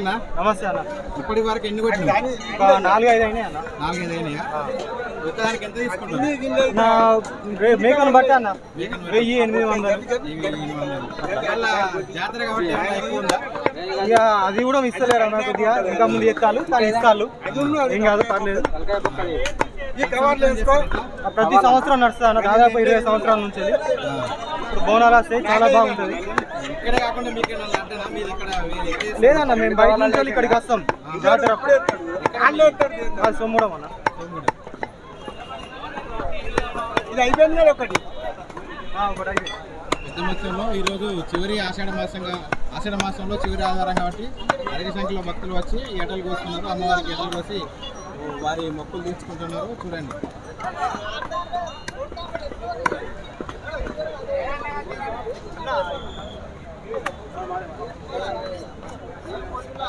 అన్న నమస్తే అన్న. ఇప్పటి వరకు ఎన్ని కొట్టినావు? ఒక నాలుగు ఐదు అయినాయి అన్న. అయినాయా? ఒకదానికి ఎంత మేకను బట్టి అన్న. వెయ్యి ఎనిమిది వందలు. జాతర కాబట్టి ఇక అది కూడా ఇస్తలేరు అన్న కొద్దిగా. ఇంకా ముందు ఎత్తాలు కానీ ఇస్తాలు ఏం కాదు పర్లేదు. ప్రతి సంవత్సరం నడుస్తుంది అన్న దాదాపు ఇరవై సంవత్సరాల నుంచి ఇది. ఇప్పుడు బోనాలు వస్తాయి చాలా బాగుంటుంది. లేదన్న మేము బయట నుంచి ఇక్కడికి వస్తాం. జాతర సొమ్ముడం అన్న. ఇది అయిపోయింది ఒకటి. ఒకటి అయిపోయింది. పెద్ద మొత్తంలో ఈరోజు చివరి ఆషాఢ మాసంగా ఆషాఢ మాసంలో చివరి ఆధారం కాబట్టి అధిక సంఖ్యలో భక్తులు వచ్చి ఎటలు కోస్తున్నారు అమ్మవారికి ఎటలు కోసి వారి మొక్కులు తీర్చుకుంటున్నారు. చూడండి. Thank you.